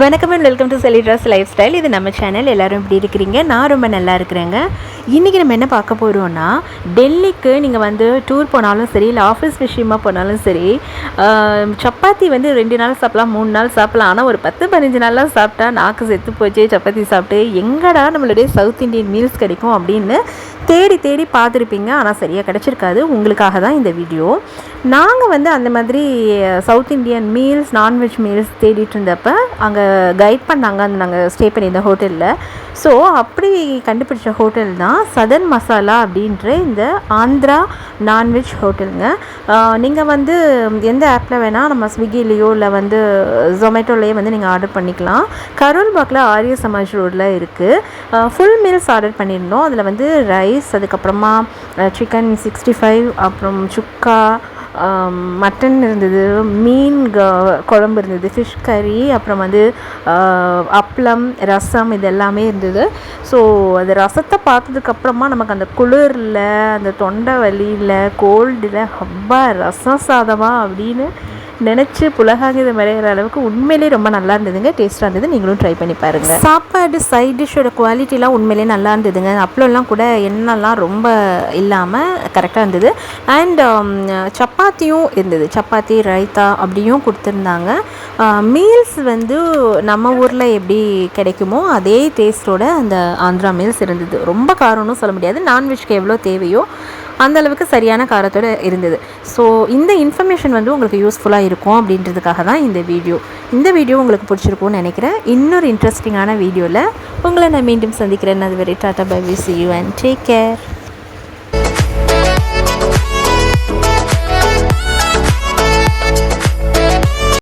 வணக்கம் and welcome to செலிட்ராஸ் lifestyle இது நம்ம சேனல் எல்லாரும் இப்படி இருக்கிறீங்க? நான் ரொம்ப நல்லா இருக்கிறேங்க. இன்றைக்கி நம்ம என்ன பார்க்க போகிறோம்னா டெல்லிக்கு நீங்கள் வந்து டூர் போனாலும் சரி இல்லை ஆஃபீஸ் விஷயமா போனாலும் சரி சப்பாத்தி வந்து ரெண்டு நாள் சாப்பிட்லாம் மூணு நாள் சாப்பிட்லாம். ஆனால் ஒரு பத்து பதினஞ்சு நாள்லாம் சாப்பிட்டா நாக்கு செத்து போச்சு சப்பாத்தி சாப்பிட்டு எங்கடா நம்மளுடைய சவுத் இந்தியன் மீல்ஸ் கிடைக்கும் அப்படின்னு தேடி தேடி பார்த்துருப்பீங்க. ஆனால் சரியாக கிடச்சிருக்காது. உங்களுக்காக தான் இந்த வீடியோ. நாங்கள் வந்து அந்த மாதிரி south Indian meals non veg meals தேடிட்டு இருந்தப்ப அங்கே கைட் பண்ணாங்க. அந்த நாங்கள் ஸ்டே பண்ணியிருந்த ஹோட்டலில் ஸோ அப்படி கண்டுபிடிச்ச ஹோட்டல் தான் சதன் மசாலா அப்படின்ற இந்த ஆந்திரா நான்வெஜ் ஹோட்டலுங்க நீங்கள் வந்து எந்த ஆப்பில் வேணால் நம்ம ஸ்விக்கிலேயோ இல்லை வந்து ஜொமேட்டோலேயே வந்து நீங்கள் ஆர்டர் பண்ணிக்கலாம். கரோல் பாக்கில் ஆரிய சமாஜ் ரோடில் இருக்குது ஃபுல் மீல்ஸ் ஆர்டர் பண்ணியிருந்தோம். அதில் வந்து ரைஸ் அதுக்கப்புறமா சிக்கன் சிக்ஸ்டி ஃபைவ் அப்புறம் சுக்கா மட்டன் இருந்தது மீன் க- குழம்பு இருந்தது ஃபிஷ் கறி அப்புறம் வந்து அப்பளம் ரசம் இது எல்லாமே இருந்தது. ஸோ அது ரசத்தை பார்த்ததுக்கப்புறமா நமக்கு அந்த குளிரில் அந்த தொண்டை வலியில் கோல்டில் ஹப்பா ரசம் சாதமாக அப்படின்னு நினச்சி புலகாங்கித விளையிற அளவுக்கு உண்மையிலேயே ரொம்ப நல்லா இருந்ததுங்க. டேஸ்ட்டாக இருந்தது. நீங்களும் ட்ரை பண்ணி பாருங்கள் சாப்பாடு சைட் டிஷ்ஷோட குவாலிட்டிலாம் உண்மையிலேயே நல்லா இருந்ததுங்க. அப்பளம்லாம் கூட எண்ணெய்லாம் ரொம்ப இல்லாமல் கரெக்டாக இருந்தது. அண்ட் um, சப்பாத்தியும் இருந்தது. சப்பாத்தி ரைத்தா அப்படியும் கொடுத்துருந்தாங்க. மீல்ஸ் வந்து நம்ம ஊரில் எப்படி கிடைக்குமோ அதே டேஸ்ட்டோட அந்த ஆந்திரா மீல்ஸ் இருந்தது. ரொம்ப காரம்னு சொல்ல முடியாது. நான்வெஜ்க்கு எவ்வளோ தேவையோ அந்தளவுக்கு சரியான காரத்தோடு இருந்தது. ஸோ இந்த இன்ஃபர்மேஷன் வந்து உங்களுக்கு யூஸ்ஃபுல்லாக இருக்கும் அப்படின்றதுக்காக தான் இந்த வீடியோ இந்த வீடியோ உங்களுக்கு பிடிச்சிருக்கும்னு நினைக்கிறேன். இன்னொரு இன்ட்ரெஸ்டிங்கான வீடியோவில் உங்களை நான் மீண்டும் சந்திக்கிறேன். அதுவரை tata bye we see you and take care